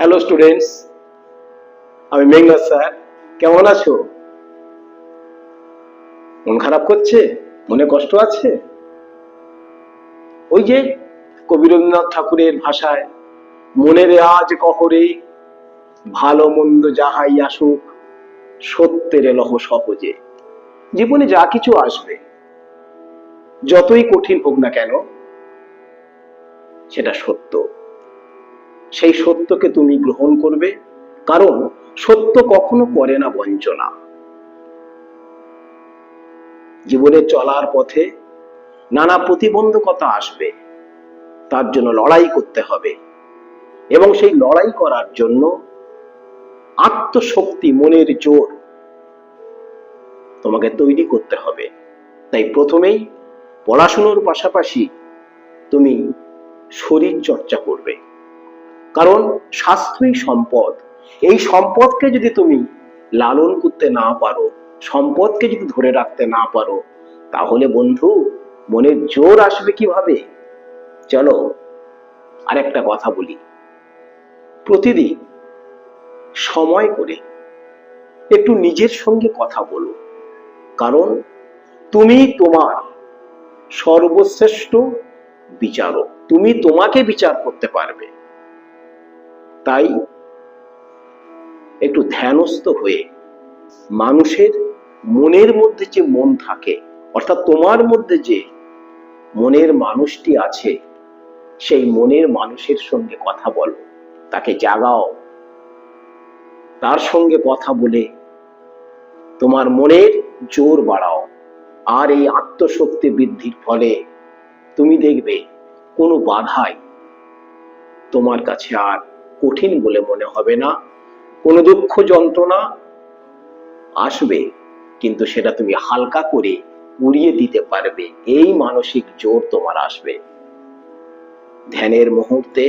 Hello students আমি মেঘনা sir. কেমন আছো? মন খারাপ করছে? মনে কষ্ট আছে? ওই যে কবি রবীন্দ্রনাথ ঠাকুরের ভাষায়, মনের আজ কহরে, ভালো মন্দ যাহাই আসুক, সত্যের লহ সহজে। জীবনে যা কিছু আসবে, যতই কঠিন হোক না কেন, সেটা সত্য। সেই সত্যকে তুমি গ্রহণ করবে, কারণ সত্য কখনো করে না বঞ্চনা। জীবনে চলার পথে নানা প্রতিবন্ধকতা আসবে, তার জন্য লড়াই করতে হবে এবং সেই লড়াই করার জন্য আত্মশক্তি, মনের জোর তোমাকে তৈরি করতে হবে। তাই প্রথমেই পড়াশুনোর পাশাপাশি তুমি শরীর চর্চা করবে। কারণ স্বাস্থ্যই সম্পদ। এই সম্পদকে যদি তুমি লালন করতে না পারো, সম্পদকে যদি ধরে রাখতে না পারো, তাহলে বন্ধু, মনের জোর আসবে কীভাবে? চলো, আরেকটা কথা বলি। প্রতিদিন সময় করে একটু নিজের সঙ্গে কথা বলো। কারণ তুমি তোমার সর্বশ্রেষ্ঠ বিচারক। তুমি তোমাকে বিচার করতে পারবে। তাই একটু ধ্যানস্থ হয়ে মানুষের মনের মধ্যে যে মন থাকে, অর্থাৎ তোমার মধ্যে যে মনের মানুষটি আছে, সেই মনের মানুষের সঙ্গে কথা বলো, তাকে জাগাও। তার সঙ্গে কথা বলে তোমার মনের জোর বাড়াও আর এই আত্মশক্তি বৃদ্ধির ফলে তুমি দেখবে কোনো বাধাই তোমার কাছে আর কঠিন বলে মনে হবে না। কোনো দুঃখ যন্ত্রণা আসবে, কিন্তু সেটা তুমি হালকা করে উড়িয়ে দিতে পারবে। এই মানসিক জোর তোমার আসবে। ধ্যানের মুহূর্তে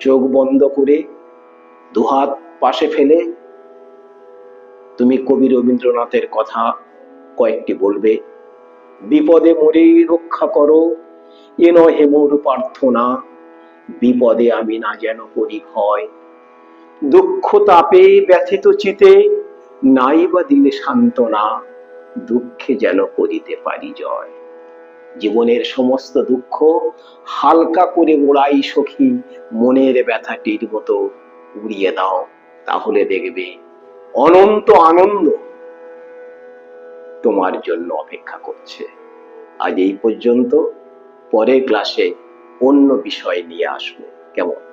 চোখ বন্ধ করে দুহাত পাশে ফেলে তুমি কবি রবীন্দ্রনাথের কথা কয়েকটি বলবে, বিপদে মরে রক্ষা করো, এ নহে মোর প্রার্থনা বিপদে আমি না যেন করি ভয় দুঃখ তাপে ব্যথিত চিতে, নাই বা দিলে সান্ত্বনা, দুঃখে যেন করিতে পারি জয়। জীবনের সমস্ত দুঃখ হালকা করে ওড়াই সখী, মনের ব্যথাটির মতো উড়িয়ে দাও, তাহলে দেখবে অনন্ত আনন্দ তোমার জন্য অপেক্ষা করছে। আজ এই পর্যন্ত, পরের ক্লাসে অন্য বিষয় নিয়ে আসব। কেমন?